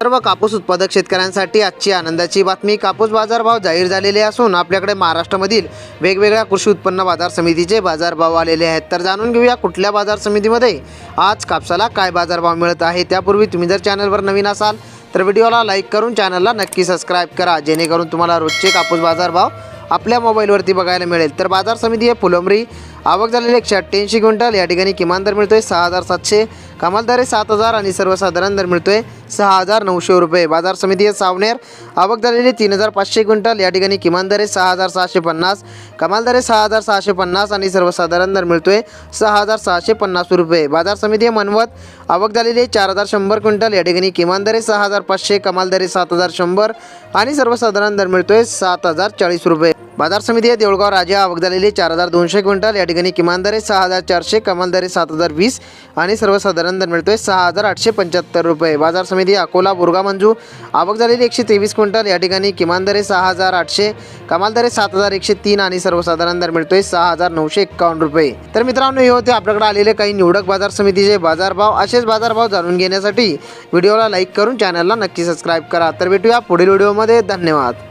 सर्व कापूस उत्पादक शेतकऱ्यांसाठी आजची आनंदाची बातमी. कापूस बाजारभाव जाहीर झालेले असून आपल्याकडे महाराष्ट्रामधील वेगवेगळ्या कृषी उत्पन्न बाजार समितीचे बाजारभाव आलेले आहेत. तर जाणून घेऊया कुठल्या बाजार समितीमध्ये आज कापसाला काय बाजारभाव मिळत आहे. त्यापूर्वी तुम्ही जर चॅनलवर नवीन असाल तर व्हिडिओला लाईक करून चॅनलला नक्की सबस्क्राईब करा. जेणेकरून तुम्हाला रोजचे कापूस बाजारभाव आपल्या मोबाईलवरती बघायला मिळेल. तर बाजार समिती आहे फुलंबरी आवक झालेली एकशे अठ्ठ्याऐंशी क्विंटल. या ठिकाणी किमान दर मिळतोय सहा हजार सातशे. कमाल दर आहे सात हजार आणि सर्वसाधारण दर मिळतोय सहा हजार नऊशे रुपये. बाजार समिती आहे सावनेर. आवक झालेली तीन हजार पाचशे क्विंटल. या ठिकाणी किमान दर आहे सहा हजार सहाशे पन्नास. कमाल दर आहे सहा हजार सहाशे पन्नास आणि सर्वसाधारण दर मिळतोय सहा हजार सहाशे पन्नास रुपये. बाजार समिती आहे मनवत. आवक झालेली आहे चार हजार शंभर क्विंटल. या ठिकाणी किमान दर आहे सहा हजार पाचशे. कमाल दर आहे सात हजार शंभर आणि सर्वसाधारण दर मिळतोय सात हजार चाळीस रुपये. बाजार समिती आहे देऊळगाव राजा आवक झालेली चार हजार दोनशे क्विंटल. या ठिकाणी किमान दर आहे सहा हजार चारशे कमाल दर आहे सात हजार वीस आणि सर्वसाधारण दर मिळतोय सहा हजार आठशे पंच्याहत्तर रुपये. बाजार समिती अकोला बुरगा मंजू आवक झालेली एकशे तेवीस क्विंटल. या ठिकाणी किमान दर आहे सहा हजार आठशे कमाल दर आहे सात हजार एकशे तीन आणि सर्वसाधारण दर मिळतोय सहा हजार नऊशे एक्कावन्न रुपये. तर मित्रांनो हे होते आपल्याकडे आलेले काही निवडक बाजार समितीचे बाजारभाव. असेच बाजारभाव जाणून घेण्यासाठी व्हिडिओला लाईक करून चॅनलला नक्की सबस्क्राईब करा. तर भेटूया पुढील व्हिडिओमध्ये. धन्यवाद.